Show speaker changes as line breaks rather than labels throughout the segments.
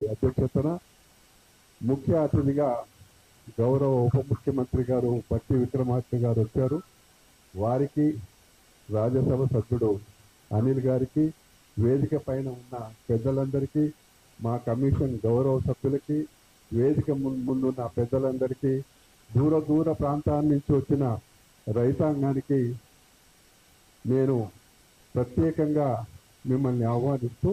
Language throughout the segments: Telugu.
అధ్యక్షతన ముఖ్య అతిథిగా గౌరవ ఉప ముఖ్యమంత్రి గారు పట్టి విక్రమార్క గారు వచ్చారు. వారికి రాజ్యసభ సభ్యుడు అనిల్ గారికి వేదిక పైన ఉన్న పెద్దలందరికీ మా కమిషన్ గౌరవ సభ్యులకి వేదిక ముందున్న పెద్దలందరికీ దూర దూర ప్రాంతాల నుంచి వచ్చిన రైతాంగానికి నేను ప్రత్యేకంగా మిమ్మల్ని ఆహ్వానిస్తూ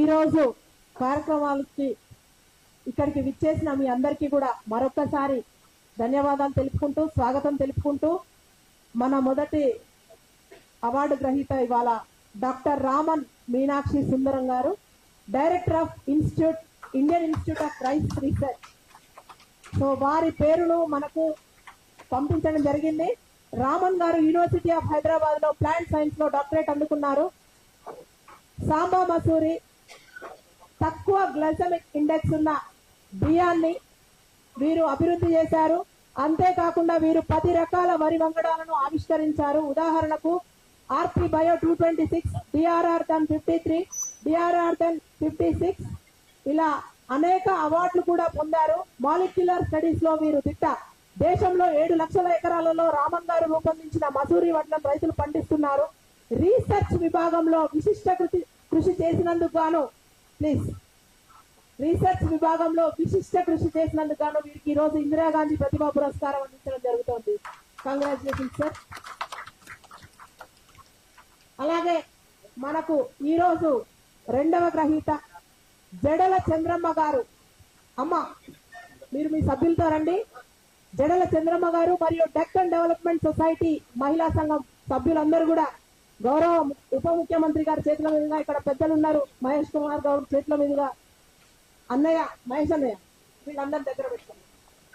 ఈరోజు కార్యక్రమాలకి ఇక్కడికి విచ్చేసిన మీ అందరికీ కూడా మరొకసారి ధన్యవాదాలు తెలుపుకుంటూ స్వాగతం తెలుపుకుంటూ మన మొదటి అవార్డు గ్రహీత ఇవాళ డాక్టర్ రామన్ మీనాక్షి సుందరం గారు director of institute Indian institute of rice research. So వారి పేరును మనకు పంపించడం జరిగింది. రామన్ గారు యూనివర్సిటీ ఆఫ్ హైదరాబాద్లో ప్లాంట్ సైన్స్లో డాక్టరేట్ అందుకున్నారు. సాంబా మసూరి తక్కువ గ్లైసమిక్ ఇండెక్స్ ఉన్న బియ్యాన్ని వీరు అభివృద్ధి చేశారు. అంతేకాకుండా వీరు పది రకాల వరి వంగడాలను ఆవిష్కరించారు. ఉదాహరణకు R P bio two twenty six D R R ten fifty three D R R ten fifty six ఇలా అనేక అవార్డులు కూడా పొందారు. మాలిక్యులర్ స్టడీస్లో వీరు దిట్ట. దేశంలో ఏడు లక్షల ఎకరాలలో రామన్ గారు రూపొందించిన మసూరి వడ్లను రైతులు పండిస్తున్నారు. రీసెర్చ్ విభాగంలో విశిష్ట కృషి కృషి చేసినందుకు గాను ప్లీజ్. రీసెర్చ్ విభాగంలో విశిష్ట కృషి చేసినందుకు గాను వీరికి ఈ రోజు ఇందిరాగాంధీ ప్రతిభా పురస్కారం అందించడం జరుగుతోంది. కంగ్రాచులేషన్స్ సార్ అలాగే మనకు ఈ రోజు రెండవ గ్రహీత జడల చంద్రమ్మ గారు. అమ్మ మీరు మీ సభ్యులతో రండి. జడల చంద్రమ్మ గారు మరియు డెక్కన్ డెవలప్మెంట్ సొసైటీ మహిళా సంఘం సభ్యులందరూ కూడా గౌరవ ఉప ముఖ్యమంత్రి గారి చేతుల మీదుగా ఇక్కడ పెద్దలు ఉన్నారు మహేష్ కుమార్ గౌడ్ చేతుల మీదుగా. అన్నయ్య మహేష్ అన్నయ్య వీళ్ళందరి దగ్గర పెట్టుకోండి.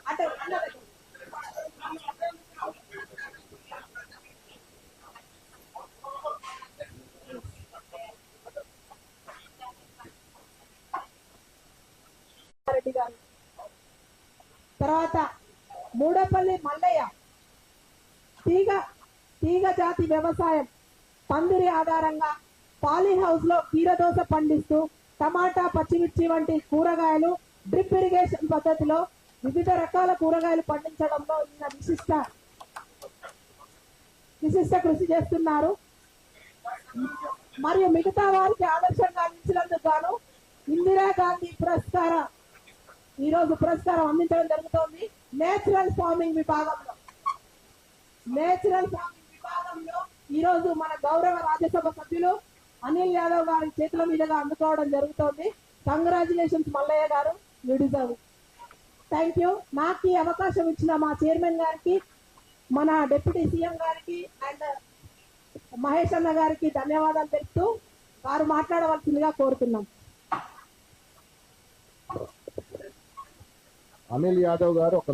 అంటే దగ్గర. రెడ్డి గారు. తర్వాత మూడపల్లి మల్లయ్య. తీగ తీగ జాతి వ్యవసాయం. పందిరి ఆధారంగా పాలీ హౌస్లో కీరదోస పండిస్తూ టమాటా పచ్చిమిర్చి వంటి కూరగాయలు డ్రిప్ ఇరిగేషన్ పద్ధతిలో వివిధ రకాల కూరగాయలు పండించడంలో ఈయన విశిష్ట విశిష్ట కృషి చేస్తున్నారు. మరియు మిగతా వారికి ఆదర్శంగా అందించినందుకు గాను ఇందిరాగాంధీ పురస్కార ఈ రోజు పురస్కారం అందించడం జరుగుతోంది. నేచురల్ ఫార్మింగ్ విభాగంలో నేచురల్ ఫార్మింగ్ విభాగంలో ఈ రోజు మన గౌరవ రాజ్యసభ సభ్యులు అనిల్ యాదవ్ గారి చేతుల మీదుగా అందుకోవడం జరుగుతోంది. కంగ్రాచులేషన్స్ మల్లయ్య గారు. యూ డిజర్వ్ థ్యాంక్ యూ నాకు ఈ అవకాశం ఇచ్చిన మా చైర్మన్ గారికి మన డిప్యూటీ సీఎం గారికి అండ్ మహేష్ అన్న గారికి ధన్యవాదాలు తెలుపుతూ వారు మాట్లాడవలసిందిగా కోరుతున్నాం.
అనిల్ యాదవ్ గారు ఒక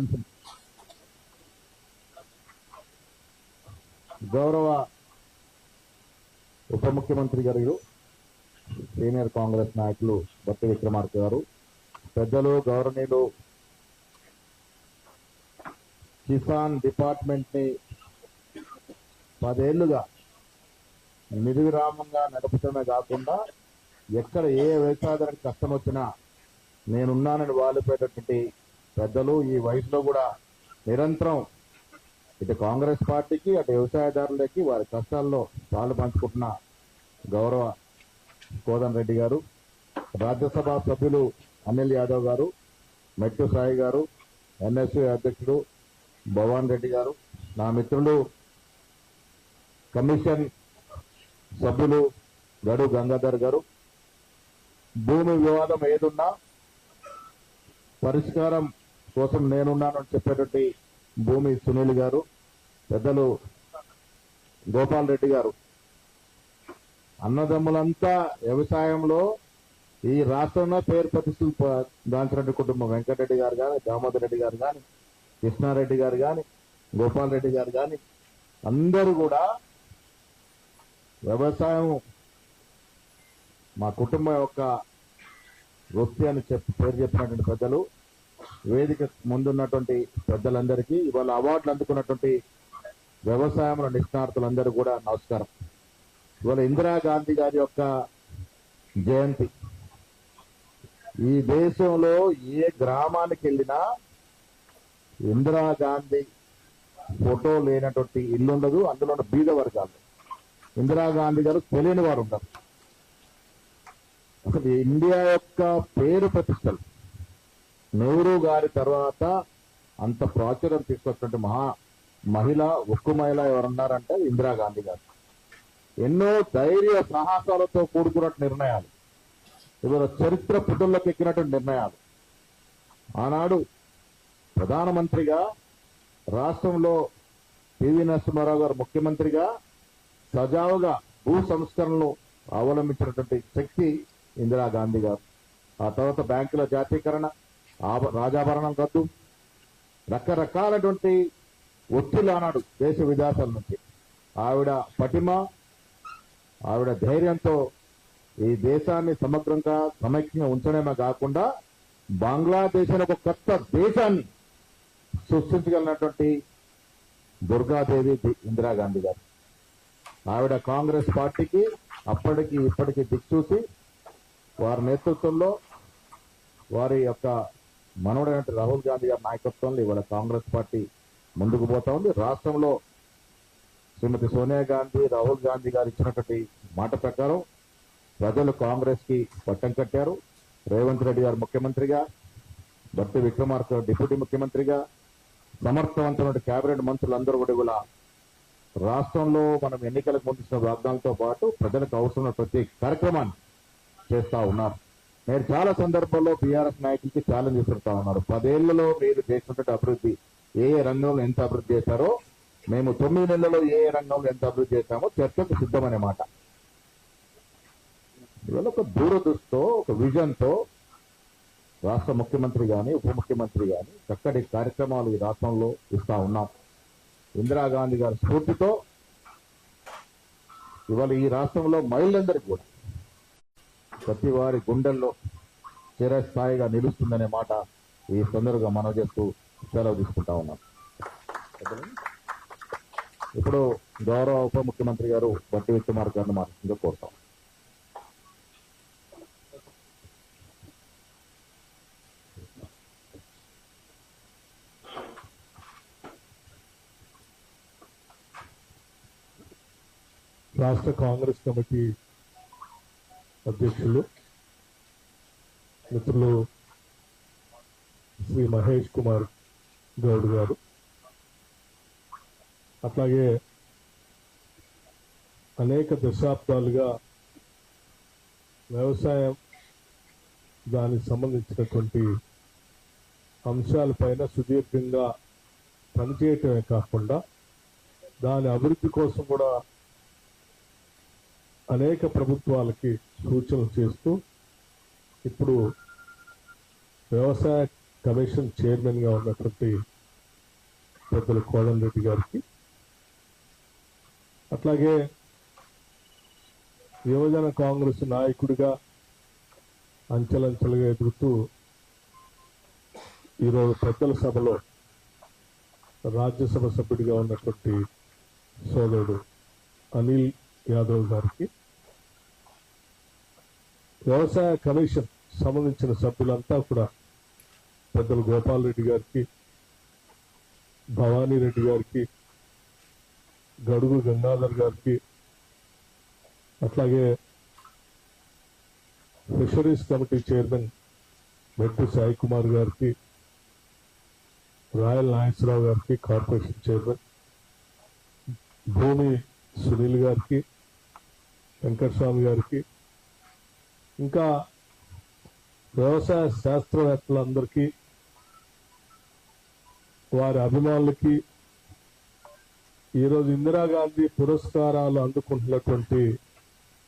గౌరవ ఉప ముఖ్యమంత్రి గారు సీనియర్ కాంగ్రెస్ నాయకులు బట్టి విక్రమార్క గారు పెద్దలు గౌరవనీయులు కిసాన్ డిపార్ట్మెంట్ని పదేళ్ళుగా నిర్విరామంగా నడపడమే కాకుండా ఎక్కడ ఏ వ్యవసాయదానికి కష్టం వచ్చినా నేనున్నానని వాలిపోయేటటువంటి పెద్దలు ఈ వయసులో కూడా నిరంతరం ఇటు కాంగ్రెస్ పార్టీకి అటు వ్యవసాయదారులకి వారి కష్టాల్లో పాలు పంచుకుంటున్న గౌరవ కోదన్ రెడ్డి గారు రాజ్యసభ సభ్యులు అనిల్ యాదవ్ గారు మెట్టు సాయి గారు ఎన్ఎస్యు అధ్యక్షుడు భవాన్ రెడ్డి గారు నా మిత్రులు కమిషన్ సభ్యులు గడు గంగాధర్ గారు. భూమి వివాదం ఏదున్నా పరిష్కారం కోసం నేనున్నానని చెప్పేటువంటి భూమి సునీల్ గారు పెద్దలు గోపాల్ రెడ్డి గారు. అన్నదమ్ములంతా వ్యవసాయంలో ఈ రాష్ట్రంలో పేరు ప్రతిష్ఠలు దాంచరెడ్డి కుటుంబం వెంకటరెడ్డి గారు కానీ దామోదర్ రెడ్డి గారు కానీ కృష్ణారెడ్డి గారు కానీ గోపాల్ రెడ్డి గారు కానీ అందరూ కూడా వ్యవసాయం మా కుటుంబం యొక్క వృత్తి అని చెప్పి పేరు చెప్పినటువంటి పెద్దలు వేదిక ముందున్నటువంటి పెద్దలందరికీ ఇవాళ అవార్డులు అందుకున్నటువంటి వ్యవసాయంలో నిష్ణార్థులందరూ కూడా నమస్కారం. ఇవాళ ఇందిరాగాంధీ గారి యొక్క జయంతి. ఈ దేశంలో ఏ గ్రామానికి వెళ్ళినా ఇందిరాగాంధీ ఫోటో లేనటువంటి ఇల్లు ఉండదు అందులో ఉన్న బీద వర్గాలు. ఇందిరాగాంధీ గారు తెలియని వారు ఉండరు. అసలు ఇండియా యొక్క పేరు ప్రతిష్టలు. నెహ్రూ గారి తర్వాత అంత ప్రాచుర్యం తీసుకొచ్చినటువంటి మహా మహిళ ఉక్కు మహిళ ఎవరున్నారంటే ఇందిరాగాంధీ గారు. ఎన్నో ధైర్య సాహసాలతో కూడుకున్న నిర్ణయాలు. ఇవాళ చరిత్ర పుటల్లోకి ఎక్కినటువంటి నిర్ణయాలు. ఆనాడు ప్రధానమంత్రిగా రాష్ట్రంలో పివి నరసింహారావు గారు ముఖ్యమంత్రిగా సజావుగా భూ సంస్కరణలు అవలంబించినటువంటి శక్తి ఇందిరాగాంధీ గారు. ఆ తర్వాత బ్యాంకుల జాతీకరణ రాజాభరణం రద్దు. రకరకాలటువంటి ఒత్తిళ్ళు ఆనాడు దేశ విదేశాల నుంచి. ఆవిడ పటిమ ఆవిడ ధైర్యంతో ఈ దేశాన్ని సమగ్రంగా సమైక్యంగా ఉంచడమే కాకుండా బంగ్లాదేశ్ అనే ఒక కొత్త దేశాన్ని సృష్టించగలిగినటువంటి దుర్గాదేవి ఇందిరాగాంధీ గారు. ఆవిడ కాంగ్రెస్ పార్టీకి అప్పటికి ఇప్పటికి దిక్చూసి వారి నేతృత్వంలో వారి యొక్క మనవడైన రాహుల్ గాంధీ గారి నాయకత్వంలో ఇవాళ కాంగ్రెస్ పార్టీ ముందుకు పోతా ఉంది. రాష్ట్రంలో శ్రీమతి సోనియా గాంధీ రాహుల్ గాంధీ గారు ఇచ్చినటువంటి మాట ప్రకారం ప్రజలు కాంగ్రెస్కి పట్టం కట్టారు. రేవంత్ రెడ్డి గారు ముఖ్యమంత్రిగా భక్తి విక్రమార్క డిప్యూటీ ముఖ్యమంత్రిగా సమర్థవంతమైన కేబినెట్ మంత్రులందరూ కూడా రాష్ట్రంలో మనం ఎన్నికలకు ముందు వాగ్దానంతో పాటు ప్రజలకు అవసరమైన ప్రతి కార్యక్రమాన్ని చేస్తా ఉన్నారు. నేను చాలా సందర్భాల్లో బీఆర్ఎస్ నాయకులకి ఛాలెంజ్ చేస్తుంటా ఉన్నారు పదేళ్ళలో మీరు చేసినటువంటి అభివృద్ధి ఏ ఏ రంగంలో ఎంత అభివృద్ధి చేశారో మేము తొమ్మిది నెలల్లో ఏ ఏ రంగంలో ఎంత అభివృద్ధి చేశామో చర్చకు సిద్ధమనే మాట ఇవాళ ఒక దూరదృష్టితో ఒక విజన్తో రాష్ట్ర ముఖ్యమంత్రి కానీ ఉప ముఖ్యమంత్రి కానీ చక్కటి కార్యక్రమాలు ఈ రాష్ట్రంలో ఇస్తా ఉన్నాం. ఇందిరాగాంధీ గారి స్ఫూర్తితో ఇవాళ ఈ రాష్ట్రంలో మహిళలందరికీ కూడా ప్రతి వారి గుండెల్లో చిరస్థాయిగా నిలుస్తుందనే మాట ఈ సందర్భంగా మనం చేస్తూ సెలవు తీసుకుంటా ఉన్నాను. ఇప్పుడు గౌరవ ఉప ముఖ్యమంత్రి గారు బట్టి విక్రమార్ గారిని మాట్లాడుతుందో కోరుతాం.
రాష్ట్ర కాంగ్రెస్ కమిటీ అధ్యక్షులు మిత్రులు శ్రీ మహేష్ కుమార్ గౌడ్ గారు. అట్లాగే అనేక దశాబ్దాలుగా వ్యవసాయం దానికి సంబంధించినటువంటి అంశాలపైన సుదీర్ఘంగా పనిచేయటమే కాకుండా దాని అభివృద్ధి కోసం కూడా అనేక ప్రభుత్వాలకి సూచనలు చేస్తూ ఇప్పుడు వ్యవసాయ కమిషన్ చైర్మన్గా ఉన్నటువంటి పెద్దలు కోదం రెడ్డి గారికి. అట్లాగే యువజన కాంగ్రెస్ నాయకుడిగా అంచెలంచెలుగా ఎదుగుతూ ఈరోజు పెద్దల సభలో రాజ్యసభ సభ్యుడిగా ఉన్నటువంటి సోదరుడు అనిల్ యాదవ్ గారికి. వ్యవసాయ కమిషన్ సంబంధించిన సభ్యులంతా కూడా పెద్దలు గోపాల్ రెడ్డి గారికి భవానీ రెడ్డి గారికి గడుగు గంగాధర్ గారికి అట్లాగే ఫిషరీస్ కమిటీ చైర్మన్ మెట్టు సాయి కుమార్ గారికి రాయల్ నాగేశ్వరరావు గారికి కార్పొరేషన్ చైర్మన్ భూమి సునీల్ గారికి వెంకటస్వామి గారికి ఇంకా వ్యవసాయ శాస్త్రవేత్తలందరికీ వారి అభిమానులకి ఈరోజు ఇందిరాగాంధీ పురస్కారాలు అందుకుంటున్నటువంటి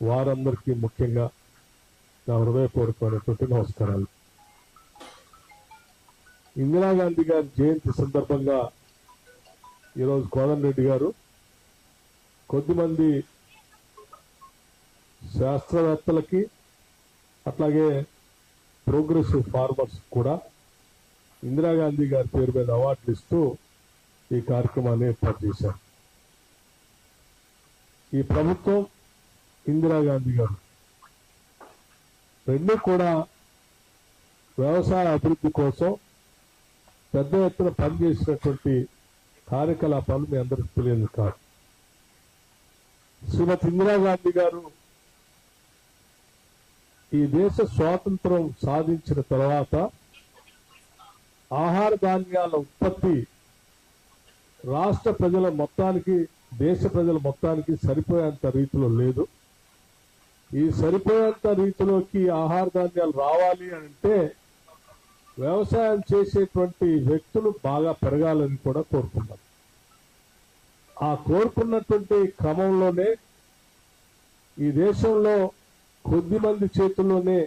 వారందరికీ ముఖ్యంగా నా హృదయపూర్వకమైనటువంటి నమస్కారాలు. ఇందిరాగాంధీ గారి జయంతి సందర్భంగా ఈరోజు కోదన్ రెడ్డి గారు కొద్దిమంది శాస్త్రవేత్తలకి అట్లాగే ప్రోగ్రెసివ్ ఫార్మర్స్ కూడా ఇందిరాగాంధీ గారి పేరు మీద అవార్డులు ఇస్తూ ఈ కార్యక్రమాన్ని ఏర్పాటు చేశారు. ఈ ప్రభుత్వం ఇందిరాగాంధీ గారు. రెండు కూడా వ్యవసాయ అభివృద్ధి కోసం పెద్ద ఎత్తున పనిచేసినటువంటి కార్యకలాపాలు మీ అందరికి తెలియదు కాదు. శ్రీమతి ఇందిరాగాంధీ గారు ఈ దేశ స్వాతంత్రం సాధించిన తర్వాత ఆహార ధాన్యాల ఉత్పత్తి రాష్ట్ర ప్రజల మొత్తానికి దేశ ప్రజల మొత్తానికి సరిపోయేంత రీతిలో లేదు. ఈ సరిపోయేంత రీతిలోకి ఆహార ధాన్యాలు రావాలి అంటే వ్యవసాయం చేసేటువంటి వ్యక్తులు బాగా పెరగాలని కూడా కోరుకున్నాం ఆ కోరుకున్నటువంటి క్రమంలోనే ఈ దేశంలో కొద్ది మంది చేతుల్లోనే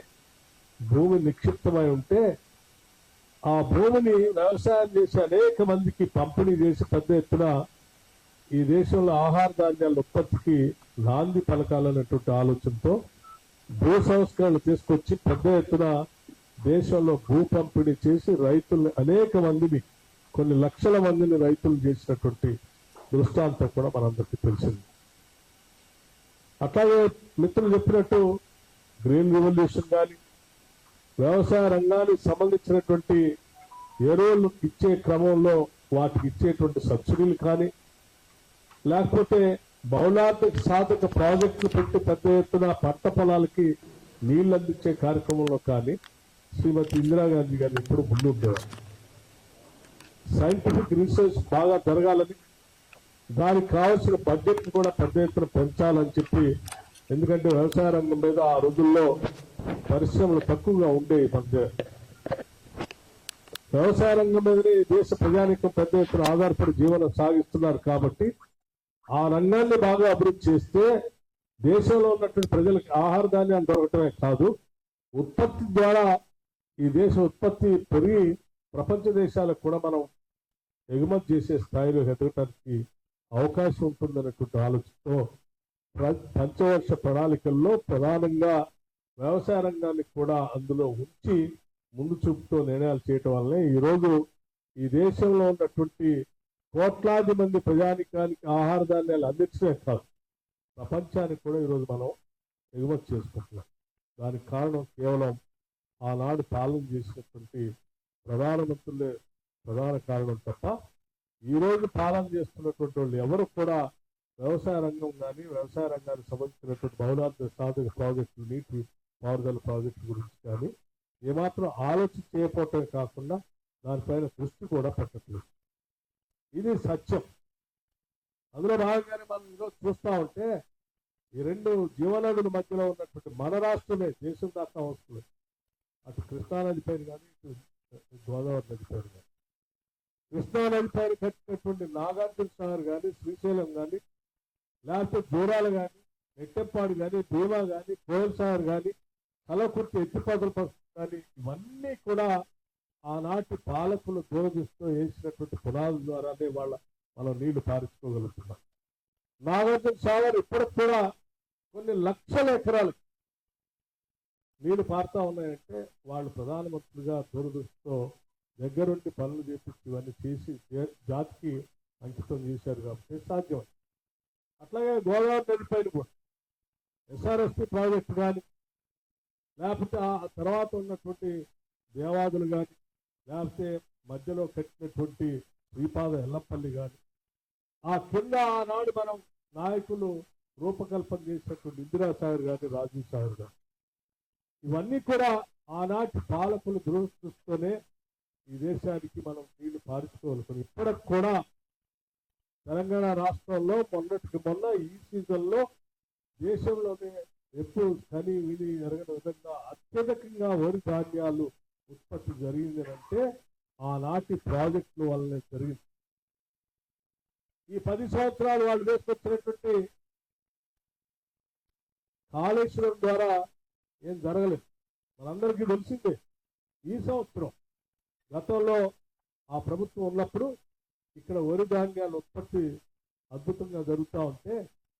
భూమి నిక్షిప్తమై ఉంటే ఆ భూమిని వ్యవసాయం చేసి అనేక మందికి పంపిణీ చేసి పెద్ద ఎత్తున ఈ దేశంలో ఆహార ధాన్యాల ఉత్పత్తికి నాంది పలకాలన్నటువంటి ఆలోచనతో భూ సంస్కరణలు తీసుకొచ్చి పెద్ద ఎత్తున దేశంలో భూ పంపిణీ చేసి రైతుల్ని అనేక మందిని కొన్ని లక్షల మందిని రైతులు చేసినటువంటి దృష్టాంతం కూడా మనందరికీ తెలిసింది. అట్లాగే మిత్రులు చెప్పినట్టు గ్రీన్ రెవల్యూషన్ కానీ వ్యవసాయ రంగానికి సంబంధించినటువంటి ఎరువులు ఇచ్చే క్రమంలో వాటికి ఇచ్చేటువంటి సబ్సిడీలు కానీ లేకపోతే బహుళార్థక సాధక ప్రాజెక్టులు పెట్టి పెద్ద ఎత్తున పంట పొలాలకి నీళ్ళు అందించే కార్యక్రమంలో కానీ శ్రీమతి ఇందిరాగాంధీ గారు ఇప్పుడు ముందుండేవారు. సైంటిఫిక్ రీసెర్చ్ బాగా జరగాలని దానికి కావాల్సిన బడ్జెట్ కూడా పెద్ద ఎత్తున పెంచాలని చెప్పి ఎందుకంటే వ్యవసాయ రంగం మీద ఆ రోజుల్లో పరిశ్రమలు తక్కువగా ఉండేవి మధ్య వ్యవసాయ రంగం మీదనే ఈ దేశ ప్రజానికం పెద్ద ఎత్తున ఆధారపడి జీవనం సాగిస్తున్నారు కాబట్టి ఆ రంగాన్ని బాగా అభివృద్ధి చేస్తే దేశంలో ఉన్నటువంటి ప్రజలకు ఆహార ధాన్యాలు దొరకటమే కాదు ఉత్పత్తి ద్వారా ఈ దేశ ఉత్పత్తి పెరిగి ప్రపంచ దేశాలకు కూడా మనం ఎగుమతి చేసే స్థాయిలో ఎదగటానికి అవకాశం ఉంటుందనేటువంటి ఆలోచనతో పంచవర్ష ప్రణాళికల్లో ప్రధానంగా వ్యవసాయ రంగాన్ని కూడా అందులో ఉంచి ముందు చూపుతో నిర్ణయాలు చేయటం వల్లనే ఈరోజు ఈ దేశంలో ఉన్నటువంటి కోట్లాది మంది ప్రజానికానికి ఆహార ధాన్యాలు అందించడమే కాదు ప్రపంచానికి కూడా ఈరోజు మనం ఎగుమతి చేసుకుంటున్నాం. దానికి కారణం కేవలం ఆనాడు పాలన చేసినటువంటి ప్రధానమంత్రులే ప్రధాన కారణం తప్ప ఈ రోజు పాలన చేస్తున్నటువంటి వాళ్ళు ఎవరు కూడా వ్యవసాయ రంగం కానీ వ్యవసాయ రంగానికి సంబంధించినటువంటి బహుళార్థ సాధక ప్రాజెక్టులు నీటి పారుదల ప్రాజెక్టు గురించి కానీ ఏమాత్రం ఆలోచన చేయకపోవటమే కాకుండా దానిపైన దృష్టి కూడా పెట్టట్లేదు. ఇది సత్యం. అందులో భాగంగానే మనం ఈరోజు చూస్తా ఉంటే ఈ రెండు జీవనదుల మధ్యలో ఉన్నటువంటి మన రాష్ట్రమే దేశం దాకా వస్తుంది. అటు కృష్ణానది పైన కానీ ఇటు గోదావరి నది పైన కానీ. కృష్ణానది పైన కట్టినటువంటి నాగార్జున సాగర్ కానీ శ్రీశైలం కానీ లేకపోతే దూరాలు కానీ నెట్టెప్పాడు కానీ భీమా కానీ కోల్సార్ కానీ కలకుర్తి ఎత్తిపోతల కానీ ఇవన్నీ కూడా ఆనాటి పాలకులు దూరదిస్తూ వేసినటువంటి పునాదుల ద్వారానే వాళ్ళ మనం నీళ్ళు పారించుకోగలుగుతున్నాం నాగార్జున సాగర్ ఇప్పటికి కూడా కొన్ని లక్షల ఎకరాలు నీళ్ళు పారుతా ఉన్నాయంటే వాళ్ళు ప్రధానమంత్రిగా దూరదృష్టితో దగ్గరుండి పనులు చేపించి ఇవన్నీ చేసి జాతికి అంకితం చేశారు కాబట్టి సాధ్యం అట్లాగే గోదావరి నది పైన కూడా. ఎస్ఆర్ఎస్పి ప్రాజెక్టు కానీ లేకపోతే ఆ తర్వాత ఉన్నటువంటి దేవాదులు కానీ లేకపోతే మధ్యలో కట్టినటువంటి శ్రీపాద ఎల్లంపల్లి కానీ ఆ కింద ఆనాడు మనం నాయకులు రూపకల్పన చేసినటువంటి ఇందిరాసాగర్ కానీ రాజీవ్ సాగర్ కానీ ఇవన్నీ కూడా ఆనాటి పాలకులు దురదృష్టితోనే ఈ దేశానికి మనం నీళ్ళు పారించుకోవాలి ఇప్పటికి కూడా తెలంగాణ రాష్ట్రంలో మొన్నటికి మొన్న ఈ సీజన్లో దేశంలోనే ఎప్పుడు చలి విని జరగని విధంగా అత్యధికంగా వరి ధాన్యాలు ఉత్పత్తి జరిగింది అంటే ఆనాటి ప్రాజెక్టుల వల్లనే జరిగింది. ఈ పది సంవత్సరాలు వాళ్ళు వేసుకొచ్చినటువంటి కాళేశ్వరం ద్వారా ఏం జరగలేదు. మనందరికీ తెలిసిందే ఈ సంవత్సరం గతంలో ఆ ప్రభుత్వం ఉన్నప్పుడు ఇక్కడ వరి ధాన్యాల ఉత్పత్తి అద్భుతంగా జరుగుతూ ఉంటే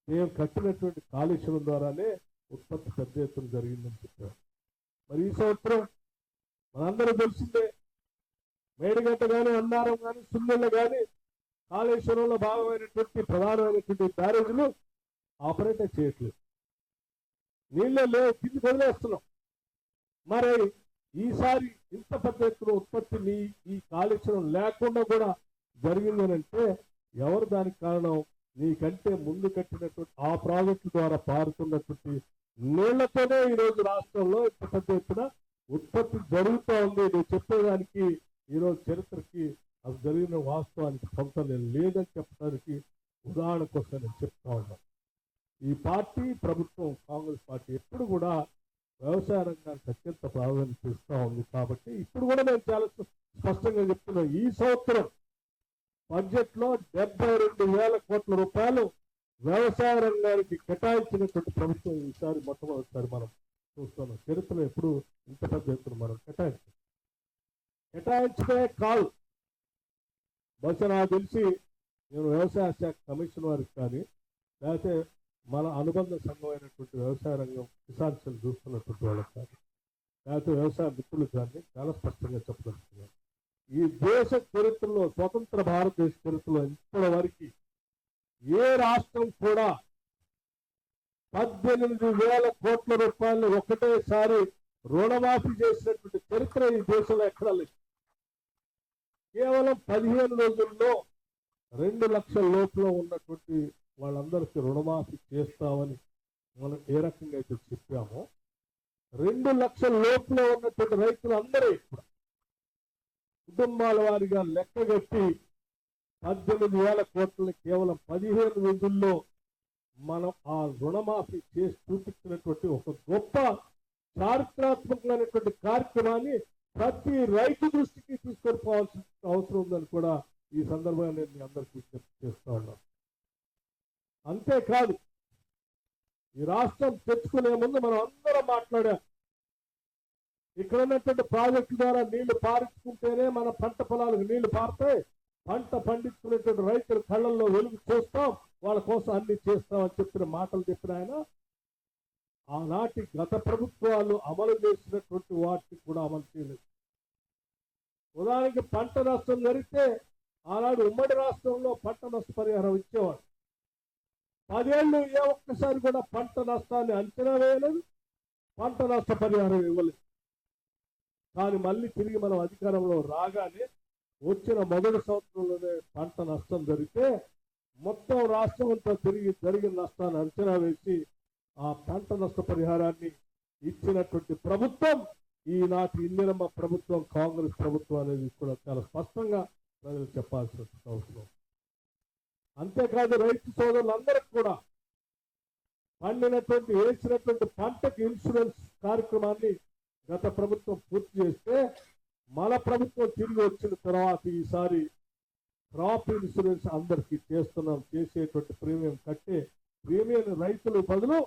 మేము కట్టినటువంటి కాళేశ్వరం ద్వారానే ఉత్పత్తి పెద్ద ఎత్తున జరిగిందని చెప్పారు. మరి ఈ సంవత్సరం మనందరూ తెలిసిందే మేడిగడ్డ కానీ అన్నారం కానీ సున్నెళ్ళ కానీ కాళేశ్వరంలో భాగమైనటువంటి ప్రధానమైనటువంటి బ్యారేజీలు ఆపరేట్ చేయట్లేదు. నీళ్ళే లేవు కింది వదిలేస్తున్నాం. మరి ఈసారి ఇంత పెద్ద ఎత్తున ఉత్పత్తిని ఈ కాళేశ్వరం లేకుండా కూడా జరిగిందనంటే ఎవరు దానికి కారణం? నీకంటే ముందు కట్టినటువంటి ఆ ప్రాజెక్టు ద్వారా పారుతున్నటువంటి నీళ్ళతోనే ఈరోజు రాష్ట్రంలో పెద్ద ఎత్తున ఉత్పత్తి జరుగుతూ ఉంది. నువ్వు చెప్పేదానికి ఈ రోజు చరిత్రకి అది జరిగిన వాస్తవానికి సొంత లేదని చెప్పడానికి ఉదాహరణ కోసం నేను చెప్తా ఉన్నాను ఈ పార్టీ ప్రభుత్వం కాంగ్రెస్ పార్టీ ఎప్పుడు కూడా వ్యవసాయ రంగానికి అత్యంత ప్రాధాన్యత ఇస్తూ ఉంది. కాబట్టి ఇప్పుడు కూడా నేను చాలా స్పష్టంగా చెప్తున్నాను ఈ సంవత్సరం బడ్జెట్లో డెబ్బై రెండు వేల కోట్ల రూపాయలు వ్యవసాయ రంగానికి కేటాయించినటువంటి ప్రభుత్వం ఈసారి మొట్టమొదటిసారి మనం చూస్తున్నాం. చరిత్రలో ఎప్పుడు ఇంత పెద్ద ఎత్తున మనం కేటాయించాం కేటాయించడమే కాదు బహుశా నాకు తెలిసి నేను వ్యవసాయ శాఖ కమిషన్ వారికి కానీ లేకపోతే మన అనుబంధ సంఘం అయినటువంటి వ్యవసాయ రంగం కిసాన్ సెల్ చూస్తున్నటువంటి వాళ్ళకి కానీ లేకపోతే వ్యవసాయ మిత్రులకు కానీ చాలా స్పష్టంగా చెప్పదలుచుకున్నాను. ఈ దేశ చరిత్రలో స్వతంత్ర భారతదేశ చరిత్రలో ఇప్పటి వరకు ఏ రాష్ట్రం కూడా పద్దెనిమిది వేల కోట్ల రూపాయలు ఒకటేసారి రుణమాఫీ చేసినటువంటి చరిత్ర ఈ దేశంలో ఎక్కడా లేదు. కేవలం పదిహేను రోజుల్లో రెండు లక్షల లోపల ఉన్నటువంటి వాళ్ళందరికీ రుణమాఫీ చేస్తామని మనం ఏ రకంగా అయితే చెప్పామో రెండు లక్షల లోపల ఉన్నటువంటి రైతులు అందరూ ఇప్పుడు కుటుంబాల వారిగా లెక్కగట్టి పద్దెనిమిది వేల కోట్లని కేవలం పదిహేను రోజుల్లో మనం ఆ రుణమాఫీ చేసి చూపించినటువంటి ఒక గొప్ప చారిత్రాత్మకమైనటువంటి కార్యక్రమాన్ని ప్రతి రైతు దృష్టికి తీసుకొని పోవాల్సిన అవసరం ఉందని కూడా ఈ సందర్భంగా నేను మీ అందరికీ విజ్ఞప్తి చేస్తా ఉన్నాను. అంతేకాదు ఈ రాష్ట్రం తెచ్చుకునే ముందు మనం అందరం మాట్లాడాం. ఇక్కడ ఉన్నటువంటి ప్రాజెక్టు ద్వారా నీళ్ళు పారించుకుంటేనే మన పంట పొలాలకు నీళ్ళు పారుతాయి. పంట పండించుకునేటువంటి రైతుల కళ్ళల్లో వెలుగు చూస్తాం. వాళ్ళ కోసం అన్ని చేస్తాం అని చెప్పిన మాటలు చెప్పిన ఆయన. ఆనాటి గత ప్రభుత్వాలు అమలు చేసినటువంటి వాటిని కూడా అమలు చేయలేదు. ఉదాహరణకి పంట నష్టం జరిగితే ఆనాడు ఉమ్మడి రాష్ట్రంలో పంట నష్టపరిహారం ఇచ్చేవాడు. పదేళ్ళు ఏ ఒక్కసారి కూడా పంట నష్టాన్ని అంచనా వేయలేదు. పంట నష్ట పరిహారం ఇవ్వలేదు. కానీ మళ్ళీ తిరిగి మనం అధికారంలో రాగానే వచ్చిన మొదటి సంవత్సరంలోనే పంట నష్టం జరిగితే మొత్తం రాష్ట్రం అంతా తిరిగి జరిగిన నష్టాన్ని అంచనా వేసి ఆ పంట నష్ట పరిహారాన్ని ఇచ్చినటువంటి ప్రభుత్వం ఈనాటి ఇందిరమ్మ ప్రభుత్వం కాంగ్రెస్ ప్రభుత్వం అనేది కూడా చాలా స్పష్టంగా ప్రజలు చెప్పాల్సిన అవసరం అంతేకాదు రైతు సోదరులందరికీ కూడా పండినటువంటి వేసినటువంటి పంటకు ఇన్సూరెన్స్ కార్యక్రమాన్ని గత ప్రభుత్వం పూర్తి చేస్తే మన ప్రభుత్వం తిరిగి వచ్చిన తర్వాత ఈసారి క్రాప్ ఇన్సూరెన్స్ అందరికీ చేస్తున్నాం చేసేటువంటి ప్రీమియం కట్టే ప్రీమియం రైతులు బదులు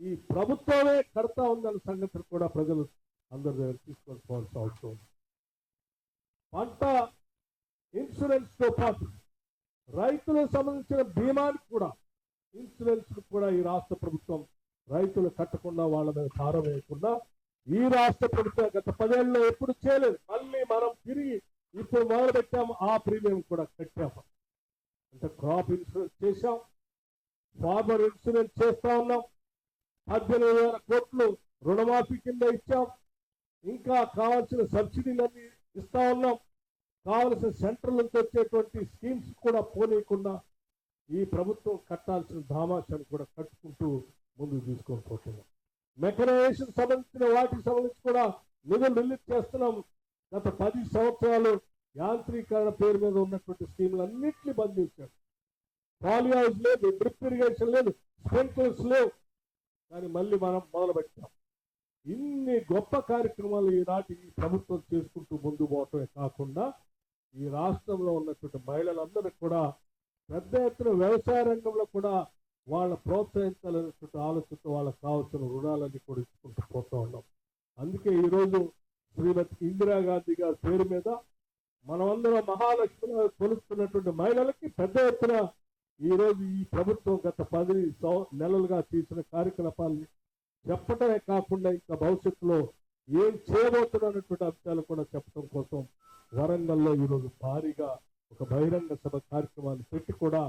ఈ ప్రభుత్వమే కడతా ఉందన్న సంగతి కూడా ప్రజలు అందరి దగ్గర తీసుకొని పోవాల్సిన అవసరం పంట ఇన్సూరెన్స్తో పాటు రైతులకు సంబంధించిన బీమానికి కూడా ఇన్సూరెన్స్ కూడా ఈ రాష్ట్ర ప్రభుత్వం రైతులు కట్టకుండా వాళ్ళ మీద భారం వేయకుండా ఈ రాష్ట్ర ప్రభుత్వం గత పదేళ్ళలో ఎప్పుడు చేయలేదు. మళ్ళీ మనం తిరిగి ఇప్పుడు మొదలు పెట్టాము ఆ ప్రీమియం కూడా కట్టాము అంటే క్రాప్ ఇన్సూరెన్స్ చేశాం ఫార్మర్ ఇన్సూరెన్స్ చేస్తా ఉన్నాం. పద్దెనిమిది వేల కోట్లు రుణమాఫీ కింద ఇచ్చాం. ఇంకా కావాల్సిన సబ్సిడీలన్నీ ఇస్తా ఉన్నాం. కావలసిన సెంట్రల్ నుంచి వచ్చేటువంటి స్కీమ్స్ కూడా పోనీయకుండా ఈ ప్రభుత్వం కట్టాల్సిన ధామాషాన్ని కూడా కట్టుకుంటూ ముందుకు తీసుకొని పోతున్నాం. మెకనైజేషన్ సంబంధించిన వాటికి సంబంధించి కూడా నిధులు రిలీజ్ చేస్తున్నాం. గత పది సంవత్సరాలు యాంత్రీకరణ పేరు మీద ఉన్నటువంటి స్కీములు అన్నింటినీ బంద్ చేశారు. పాలియాజ్ లేదు డ్రిప్ ఇరిగేషన్ లేదు స్ప్రింక్లర్స్ లేవు. కానీ మళ్ళీ మనం మొదలుపెట్టాం. ఇన్ని గొప్ప కార్యక్రమాలు ఈనాటి ఈ ప్రభుత్వం చేసుకుంటూ ముందు పోవటమే కాకుండా ఈ రాష్ట్రంలో ఉన్నటువంటి మహిళలందరికీ కూడా పెద్ద ఎత్తున వ్యవసాయ రంగంలో కూడా వాళ్ళ ప్రోత్సహించాలనేటువంటి ఆలోచనతో వాళ్ళకి కావాల్సిన రుణాలన్నీ కూడా ఇచ్చుకుంటూ పోతూ ఉన్నాం. అందుకే ఈరోజు శ్రీమతి ఇందిరాగాంధీ గారి పేరు మీద మనమందరం మహాలక్ష్మిగా కొలుస్తున్నటువంటి మహిళలకి పెద్ద ఎత్తున ఈ రోజు ఈ ప్రభుత్వం గత పది సం- నెలలుగా తీసిన కార్యకలాపాలని చెప్పటమే కాకుండా ఇంకా భవిష్యత్తులో ఏం చేయబోతున్నటువంటి అంశాలు కూడా చెప్పడం కోసం వరంగల్లో ఈరోజు భారీగా ఒక బహిరంగ సభ కార్యక్రమాన్ని పెట్టి కూడా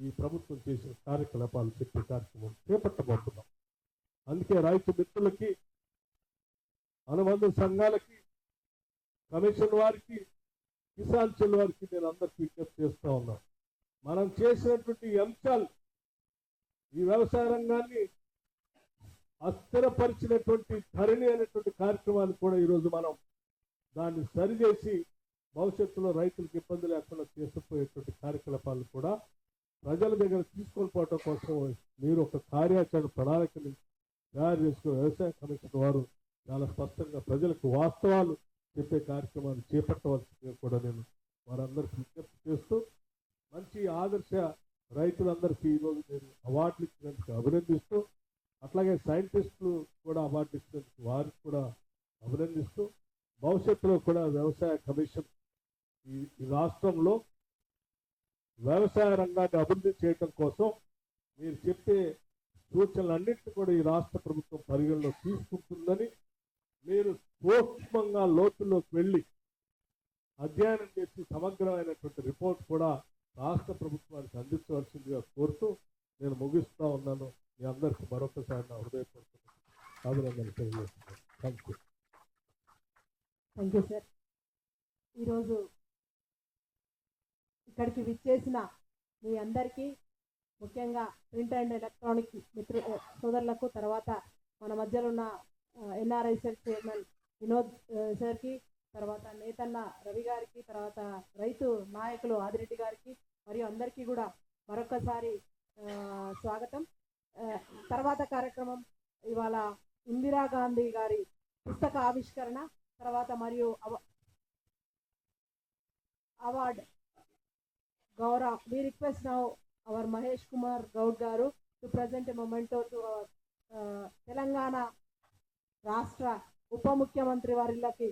ఈ ప్రభుత్వం చేసిన కార్యకలాపాలు చెప్పే కార్యక్రమం చేపట్టబోతున్నాం. అందుకే రైతు మిత్రులకి అనుబంధ సంఘాలకి కమిషన్ వారికి కిసాన్ చెల్ వారికి నేను అందరికి విజ్ఞప్తి చేస్తూ ఉన్నాను మనం చేసినటువంటి అంశాలు ఈ వ్యవసాయ రంగాన్ని అస్థిరపరిచినటువంటి ధరణి అనేటువంటి కార్యక్రమాన్ని కూడా ఈరోజు మనం దాన్ని సరిచేసి భవిష్యత్తులో రైతులకు ఇబ్బంది లేకుండా చేసుకుపోయేటువంటి కార్యకలాపాలు కూడా ప్రజల దగ్గర తీసుకొని పోవటం కోసం మీరు ఒక కార్యాచరణ ప్రణాళికని తయారు చేసుకుని వ్యవసాయ కమిషన్ వారు చాలా స్పష్టంగా ప్రజలకు వాస్తవాలు చెప్పే కార్యక్రమాన్ని చేపట్టవలసిందిగా కూడా నేను వారందరికీ విజ్ఞప్తి చేస్తూ మంచి ఆదర్శ రైతులందరికీ ఈరోజు నేను అవార్డులు ఇచ్చినందుకు అభినందిస్తూ అట్లాగే సైంటిస్టులు కూడా అవార్డు ఇచ్చినందుకు వారికి కూడా అభినందిస్తూ భవిష్యత్తులో కూడా వ్యవసాయ కమిషన్ ఈ రాష్ట్రంలో వ్యవసాయ రంగాన్ని అభివృద్ధి చేయటం కోసం మీరు చెప్పే సూచనలన్నింటినీ కూడా ఈ రాష్ట్ర ప్రభుత్వం పరిగణలో తీసుకుంటుందని మీరు సూక్ష్మంగా లోతుల్లోకి వెళ్ళి అధ్యయనం చేసి సమగ్రమైనటువంటి రిపోర్ట్ కూడా రాష్ట్ర ప్రభుత్వానికి అందించవలసిందిగా కోరుతూ నేను ముగిస్తూ ఉన్నాను. మీ అందరికీ మరొకసారి నా హృదయపూర్వక అభినందనలు తెలియజేస్తున్నాను. Thank you
thank you sir. ఈరోజు ఇక్కడికి విచ్చేసిన మీ అందరికీ ముఖ్యంగా ప్రింట్ అండ్ ఎలక్ట్రానిక్ మిత్రు సోదరులకు తర్వాత మన మధ్యలో ఉన్న ఎన్ఆర్ఐ సెల్ చైర్మన్ వినోద్ సార్కి తర్వాత నేతన్న రవి గారికి తర్వాత రైతు నాయకులు ఆదిరెడ్డి గారికి మరియు అందరికీ కూడా మరొకసారి స్వాగతం. తర్వాత కార్యక్రమం ఇవాళ ఇందిరాగాంధీ గారి పుస్తక ఆవిష్కరణ తర్వాత మరియు అవార్డ్ అవ- award Gaurav we request now our Mahesh Kumar Goud గారు to present memento to our Telangana రాష్ట్ర ఉప ముఖ్యమంత్రి వారిలకి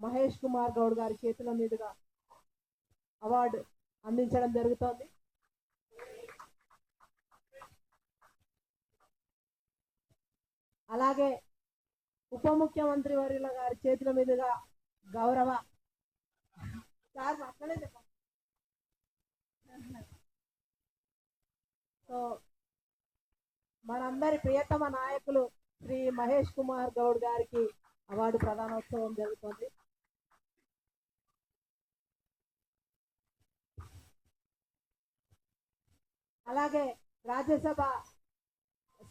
మహేష్ కుమార్ గౌడ్ గారి చేతుల మీదుగా అవార్డు అందించడం జరుగుతోంది. అలాగే ఉప ముఖ్యమంత్రి వర్యుల గారి చేతుల మీదుగా గౌరవ సార్ అక్కడే సో మనందరి ప్రియతమ నాయకులు శ్రీ మహేష్ కుమార్ గౌడ్ గారికి అవార్డు ప్రధానోత్సవం జరుగుతుంది. అలాగే రాజ్యసభ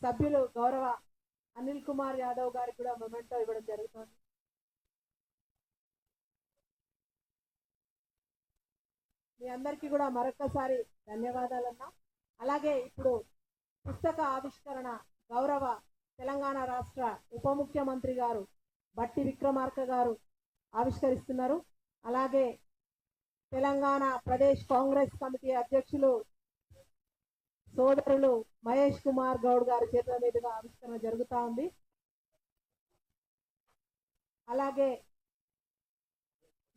సభ్యులు గౌరవ అనిల్ కుమార్ యాదవ్ గారికి కూడా మొమెంటో ఇవ్వడం జరుగుతుంది. మీ అందరికీ కూడా మరొకసారి ధన్యవాదాలన్నా. అలాగే ఇప్పుడు పుస్తక ఆవిష్కరణ గౌరవ తెలంగాణ రాష్ట్ర ఉప ముఖ్యమంత్రి గారు బట్టి విక్రమార్క గారు ఆవిష్కరిస్తున్నారు. అలాగే తెలంగాణ ప్రదేశ్ కాంగ్రెస్ కమిటీ అధ్యక్షులు సోదరులు మహేష్ కుమార్ గౌడ్ గారి చేతుల మీదుగా ఆవిష్కరణ జరుగుతూ ఉంది. అలాగే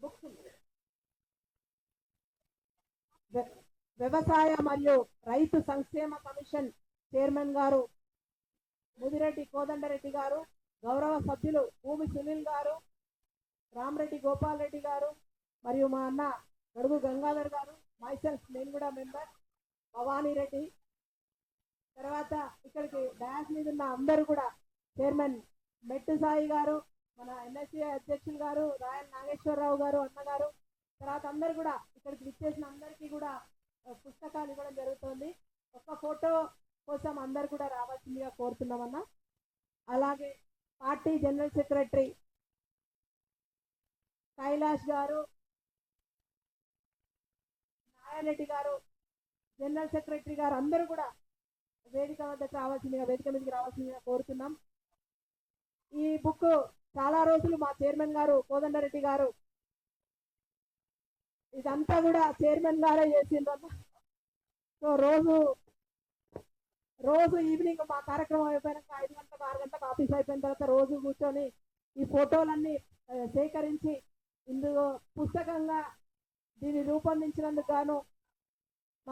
బుక్స్ వ్యవసాయ మరియు రైతు సంక్షేమ కమిషన్ చైర్మన్ గారు ముదిరెడ్డి కోదండరెడ్డి గారు గౌరవ సభ్యులు భూమి సునీల్ గారు రామరెడ్డి గోపాల్ రెడ్డి గారు మరియు మా అన్న గడుగు గంగాధర్ గారు మైసెల్ఫ్ నేను కూడా మెంబర్ భవానీ రెడ్డి. తర్వాత ఇక్కడికి డాన్స్ మీద ఉన్న అందరూ కూడా చైర్మన్ మెట్టు సాయి గారు మన ఎన్ఎస్సీ అధ్యక్షులు గారు రాయల్ నాగేశ్వరరావు గారు అన్నగారు. తర్వాత అందరు కూడా ఇక్కడికి విచ్చేసిన అందరికీ కూడా పుస్తకాలు ఇవ్వడం జరుగుతుంది. ఒక ఫోటో కోసం అందరు కూడా రావాల్సిందిగా కోరుతున్నామన్న. అలాగే పార్టీ జనరల్ సెక్రటరీ కైలాష్ గారు నారాయణరెడ్డి గారు జనరల్ సెక్రటరీ గారు అందరూ కూడా వేదిక వద్దకు రావాల్సిందిగా వేదిక మీదకి రావాల్సిందిగా కోరుతున్నాం. ఈ బుక్ చాలా రోజులు మా చైర్మన్ గారు కోదండరెడ్డి గారు ఇదంతా కూడా చైర్మన్ గారే చేసిండ్రన్న సో రోజు రోజు ఈవినింగ్ మా కార్యక్రమం అయిపోయినాక ఐదు గంటలకు ఆరు గంటలకు ఆఫీస్ అయిపోయిన తర్వాత రోజు కూర్చొని ఈ ఫోటోలన్నీ సేకరించి ఇందులో పుస్తకంగా దీన్ని రూపొందించినందుకు గాను